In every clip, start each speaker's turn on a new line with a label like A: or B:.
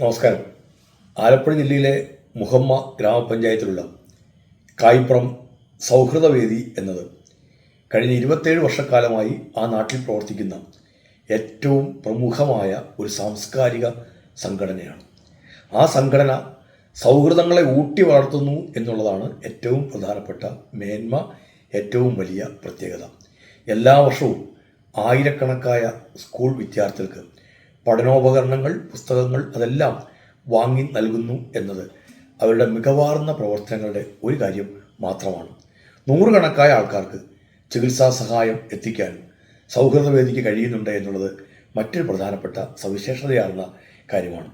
A: നമസ്കാരം. ആലപ്പുഴ ജില്ലയിലെ മുഹമ്മ ഗ്രാമപഞ്ചായത്തിലുള്ള കായിപ്പുറം സൗഹൃദവേദി എന്നത് കഴിഞ്ഞ ഇരുപത്തേഴ് വർഷക്കാലമായി ആ നാട്ടിൽ പ്രവർത്തിക്കുന്ന ഏറ്റവും പ്രമുഖമായ ഒരു സാംസ്കാരിക സംഘടനയാണ്. ആ സംഘടന സൗഹൃദങ്ങളെ ഊട്ടി വളർത്തുന്നു എന്നുള്ളതാണ് ഏറ്റവും പ്രധാനപ്പെട്ട മേന്മ ഏറ്റവും വലിയ പ്രത്യേകത. എല്ലാ വർഷവും ആയിരക്കണക്കായ സ്കൂൾ വിദ്യാർത്ഥികൾക്ക് പഠനോപകരണങ്ങൾ പുസ്തകങ്ങൾ അതെല്ലാം വാങ്ങി നൽകുന്നു എന്നത് അവരുടെ മികവാർന്ന പ്രവർത്തനങ്ങളുടെ ഒരു കാര്യം മാത്രമാണ്. നൂറുകണക്കായ ആൾക്കാർക്ക് ചികിത്സാ സഹായം എത്തിക്കാനും സൗഹൃദവേദിക്ക് കഴിയുന്നുണ്ട് എന്നുള്ളത് മറ്റൊരു പ്രധാനപ്പെട്ട സവിശേഷതയാർന്ന കാര്യമാണ്.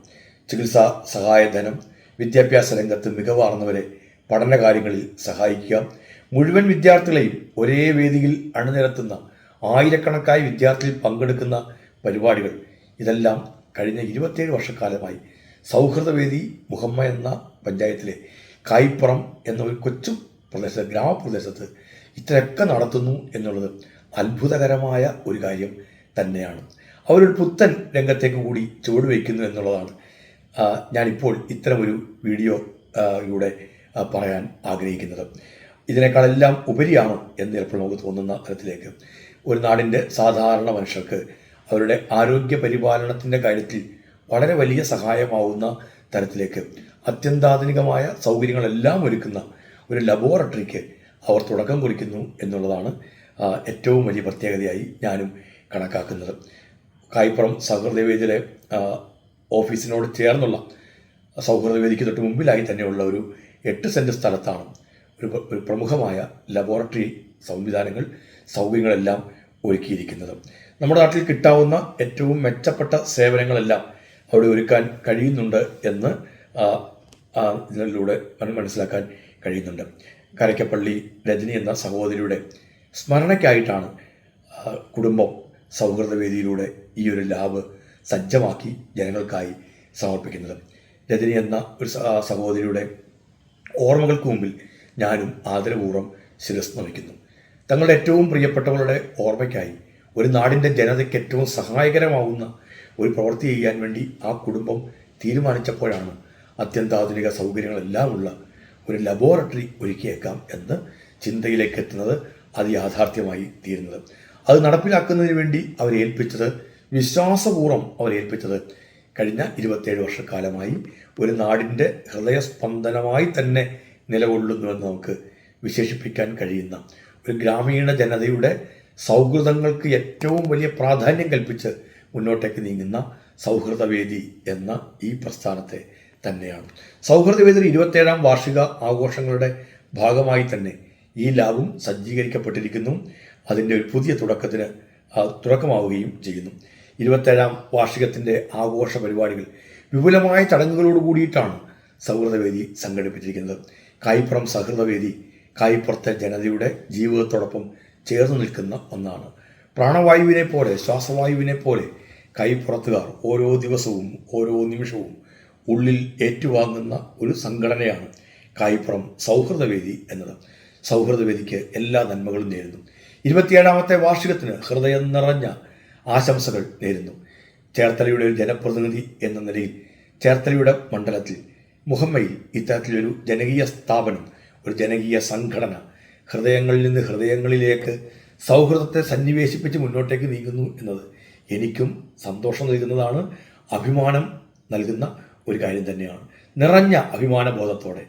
A: ചികിത്സാ സഹായധനം വിദ്യാഭ്യാസ രംഗത്ത് മികവാർന്നവരെ പഠനകാര്യങ്ങളിൽ സഹായിക്കുക. മുഴുവൻ വിദ്യാർത്ഥികളെയും ഒരേ വേദിയിൽ അണിനിരത്തുന്ന ആയിരക്കണക്കായ വിദ്യാർത്ഥികൾ പങ്കെടുക്കുന്ന പരിപാടികൾ ഇതെല്ലാം കഴിഞ്ഞ ഇരുപത്തേഴ് വർഷക്കാലമായി സൗഹൃദവേദി മുഹമ്മ എന്ന പഞ്ചായത്തിലെ കായിപ്പുറം എന്ന ഒരു കൊച്ചു പ്രദേശത്ത് ഗ്രാമപ്രദേശത്ത് ഇത്രയൊക്കെ നടത്തുന്നു എന്നുള്ളത് അത്ഭുതകരമായ ഒരു കാര്യം തന്നെയാണ്. അവരൊരു പുത്തൻ രംഗത്തേക്ക് കൂടി ചുവടുവയ്ക്കുന്നു എന്നുള്ളതാണ്. ഞാനിപ്പോൾ ഇത്തരമൊരു വീഡിയോ ആ, പറയാൻ ആഗ്രഹിക്കുന്നത്. ഇതിനേക്കാളെല്ലാം ഉപരിയാണ് എന്ന് ചിലപ്പോൾ നമുക്ക് തോന്നുന്ന തരത്തിലേക്ക്. ഒരു നാടിന്റെ സാധാരണ മനുഷ്യർക്ക് അവരുടെ ആരോഗ്യ പരിപാലനത്തിന്റെ കാര്യത്തിൽ വളരെ വലിയ സഹായമാവുന്ന തരത്തിലേക്ക് അത്യന്താധുനികമായ സൗകര്യങ്ങളെല്ലാം ഒരുക്കുന്ന ഒരു ലബോറട്ടറിക്ക് അവർ തുടക്കം കുറിക്കുന്നു എന്നുള്ളതാണ് ഏറ്റവും വലിയ പ്രത്യേകതയായി ഞാനും കണക്കാക്കുന്നത്. കായ്പുറം സൗഹൃദവേദിയിലെ ഓഫീസിനോട് ചേർന്നുള്ള സൗഹൃദവേദിക്ക് തൊട്ട് മുമ്പിലായി തന്നെയുള്ള ഒരു എട്ട് സെന്റ് സ്ഥലത്താണ് ഒരു പ്രമുഖമായ ലബോറട്ടറി സംവിധാനങ്ങൾ സൗകര്യങ്ങളെല്ലാം ഒരുക്കിയിരിക്കുന്നത്. നമ്മുടെ നാട്ടിൽ കിട്ടാവുന്ന ഏറ്റവും മെച്ചപ്പെട്ട സേവനങ്ങളെല്ലാം അവിടെ ഒരുക്കാൻ കഴിയുന്നുണ്ട് എന്ന് ഇതിലൂടെ മനസ്സിലാക്കാൻ കഴിയുന്നുണ്ട്. കരയ്ക്കപ്പള്ളി രജനി എന്ന സഹോദരിയുടെ സ്മരണയ്ക്കായിട്ടാണ് കുടുംബം സൗഹൃദവേദിയിലൂടെ ഈ ഒരു ലാബ് സജ്ജമാക്കി ജനങ്ങൾക്കായി സമർപ്പിക്കുന്നത്. രജനി എന്ന ഒരു സഹോദരിയുടെ ഓർമ്മകൾക്ക് മുമ്പിൽ ഞാനും ആദരപൂർവം ശിരസ് നമിക്കുന്നു തങ്ങളുടെ ഏറ്റവും പ്രിയപ്പെട്ടവരുടെ ഓർമ്മയ്ക്കായി ഒരു നാടിന്റെ ജനതയ്ക്ക് ഏറ്റവും സഹായകരമാവുന്ന ഒരു പ്രവൃത്തി ചെയ്യാൻ വേണ്ടി ആ കുടുംബം തീരുമാനിച്ചപ്പോഴാണ് അത്യന്താധുനിക സൗകര്യങ്ങളെല്ലാം ഉള്ള ഒരു ലബോറട്ടറി ഒരുക്കിയേക്കാം എന്ന് ചിന്തയിലേക്ക് എത്തുന്നത് അത് യാഥാർത്ഥ്യമായി തീരുന്നത്. അത് നടപ്പിലാക്കുന്നതിന് വേണ്ടി അവരെ ഏൽപ്പിച്ചത് വിശ്വാസപൂർവം അവരെ ഏൽപ്പിച്ചത് കഴിഞ്ഞ ഇരുപത്തേഴ് വർഷക്കാലമായി ഒരു നാടിന്റെ ഹൃദയസ്പന്ദനമായി തന്നെ നിലകൊള്ളുന്നുവെന്ന് നമുക്ക് വിശേഷിപ്പിക്കാൻ കഴിയുന്ന ഒരു ഗ്രാമീണ ജനതയുടെ സൗഹൃദങ്ങൾക്ക് ഏറ്റവും വലിയ പ്രാധാന്യം കൽപ്പിച്ച് മുന്നോട്ടേക്ക് നീങ്ങുന്ന സൗഹൃദവേദി എന്ന ഈ പ്രസ്ഥാനത്തെ തന്നെയാണ്. സൗഹൃദവേദിയുടെ ഇരുപത്തേഴാം വാർഷിക ആഘോഷങ്ങളുടെ ഭാഗമായി തന്നെ ഈ ലാബും സജ്ജീകരിക്കപ്പെട്ടിരിക്കുന്നു. അതിന്റെ ഒരു പുതിയ തുടക്കത്തിന് തുടക്കമാവുകയും ചെയ്യുന്നു. ഇരുപത്തേഴാം വാർഷികത്തിന്റെ ആഘോഷ പരിപാടികൾ വിപുലമായ ചടങ്ങുകളോട് കൂടിയിട്ടാണ് സൗഹൃദവേദി സംഘടിപ്പിച്ചിരിക്കുന്നത്. കായിപ്പുറം സൗഹൃദവേദി കായിപ്പുറത്തെ ജനതയുടെ ജീവിതത്തോടൊപ്പം ചേർന്ന് നിൽക്കുന്ന ഒന്നാണ്. പ്രാണവായുവിനെ പോലെ ശ്വാസവായുവിനെ പോലെ കൈപ്പുറത്തുകാർ ഓരോ ദിവസവും ഓരോ നിമിഷവും ഉള്ളിൽ ഏറ്റുവാങ്ങുന്ന ഒരു സംഘടനയാണ് കായിപ്പുറം സൗഹൃദവേദി എന്നത്. സൗഹൃദവേദിക്ക് എല്ലാ നന്മകളും നേരുന്നു. ഇരുപത്തിയേഴാമത്തെ വാർഷികത്തിന് ഹൃദയം നിറഞ്ഞ ആശംസകൾ നേരുന്നു. ചേർത്തലയുടെ ഒരു ജനപ്രതിനിധി എന്ന നിലയിൽ ചേർത്തലയുടെ മണ്ഡലത്തിൽ മുഹമ്മയിൽ ഇത്തരത്തിലൊരു ജനകീയ സ്ഥാപനം ഒരു ജനകീയ സംഘടന. ഹൃദയങ്ങളിൽ നിന്ന് ഹൃദയങ്ങളിലേക്ക് സൗഹൃദത്തെ സന്നിവേശിപ്പിച്ച് മുന്നോട്ടേക്ക് നീങ്ങുന്നു എന്നത് എനിക്കും സന്തോഷം നൽകുന്നതാണ് അഭിമാനം നൽകുന്ന ഒരു കാര്യം തന്നെയാണ്. നിറഞ്ഞ അഭിമാനബോധത്തോടെ.